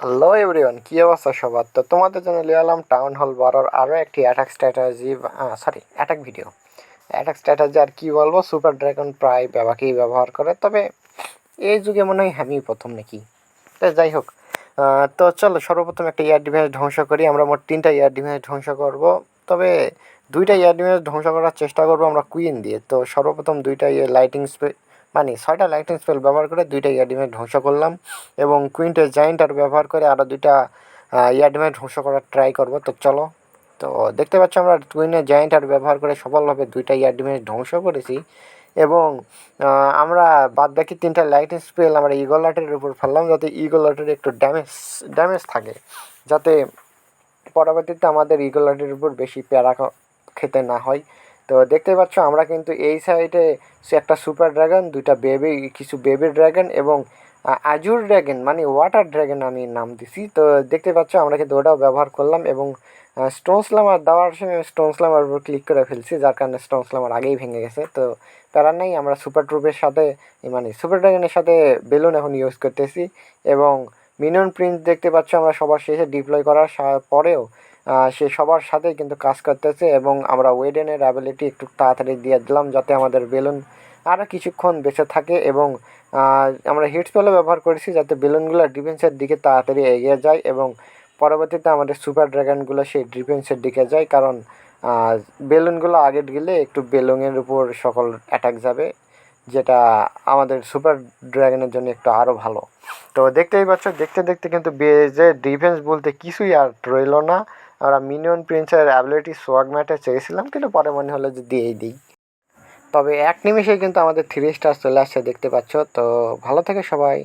Hello everyone কী অবস্থা সবার? তো তোমাদের জন্য নিয়ে এলাম টাউন হল বারোর আরও একটি attack strategy sorry attack video attack strategy আর কী বলব? সুপার ড্রাগন প্রায় ব্যবাকেই ব্যবহার করে। তবে এই যুগে মনে হয় আমি প্রথম নাকি? তো যাই হোক তো চলো সর্বপ্রথম একটা ইয়ার ডিভাইস ধ্বংস করি। আমরা মোট তিনটা ইয়ার ডিভাইস ধ্বংস করব। তবে দুইটা ইয়ার ডিভাইস ধ্বংস করার চেষ্টা করব আমরা কুইন দিয়ে। তো সর্বপ্রথম দুইটা লাইটিং মানে ছয়টা লাইটিং স্পেল ব্যবহার করে দুইটা ইয়ার ডিভাইস ধ্বংস করলাম এবং কুইন্টের জায়েন্টার ব্যবহার করে আরও দুইটা ইয়ার ডিভাইস ধ্বংস করার ট্রাই করব। তো চলো। তো দেখতে পাচ্ছ আমরা কুইনের জায়েন্টার ব্যবহার করে সফলভাবে দুইটা ইয়ার ডিভাইস ধ্বংস করেছি এবং আমরা বাদ বাকি তিনটা লাইটিং স্পেল আমরা ইগল লাটের উপর ফেললাম যাতে ইগল লাটের একটু ড্যামেজ ড্যামেজ থাকে। যাতে পরবর্তীতে আমাদের ইগল লাটের উপর বেশি প্যারা খেতে না হয়। তো দেখতে পাচ্ছ, আমরা কিন্তু এই সাইডে একটা সুপার ড্রাগন, দুইটা বেবি, কিছু বেবি ড্রাগন এবং আজুর ড্রাগন মানে ওয়াটার ড্রাগন আমি নাম দিছি। তো দেখতে পাচ্ছ, আমরা কিন্তু ওটাও ব্যবহার করলাম এবং স্টোন স্লামার দেওয়ার সময় স্টোন স্লামার উপর ক্লিক করে ফেলছি, যার কারণে স্টোন স্লামার আগেই ভেঙে গেছে। তো তারা নেই, আমরা সুপার ট্রুপের সাথে মানে সুপার ড্রাগনের সাথে বেলুন এখন ইউজ করতেছি এবং মিনিয়ন প্রিন্ট দেখতে পাচ্ছ, আমরা সবার শেষে ডিপ্লয় করার পরেও সে সবার সাথেই কিন্তু কাজ করতেছে এবং আমরা ওয়েডেনের অ্যাবিলিটি একটু তাড়াতাড়ি দিয়ে দিলাম যাতে আমাদের বেলুন আরও কিছুক্ষণ বেঁচে থাকে এবং আমরা হিট স্পেলও ব্যবহার করেছি যাতে বেলুনগুলো ডিফেন্সের দিকে তাড়াতাড়ি এগিয়ে যায় এবং পরবর্তীতে আমাদের সুপার ড্রাগনগুলো সেই ডিফেন্সের দিকে যায় কারণ বেলুনগুলো আগে গেলে একটু বেলুনের উপর সকল অ্যাটাক যাবে, যেটা আমাদের সুপার ড্রাগনের জন্য একটু আরও ভালো। তো দেখতেই পাচ্ছ, দেখতে দেখতে কিন্তু বেজে ডিফেন্স বলতে কিছুই আর রইল না। আমরা মিনিয়ন প্রিন্সের অ্যাবিলিটি সোয়াগ ম্যাটে চেয়েছিলাম, কিন্তু পরে মনে হলো যে দিয়েই দিই। তবে এক নিমিষে কিন্তু আমাদের থ্রি স্টার চলে আসছে, দেখতে পাচ্ছ? তো ভালো থেকে সবাই।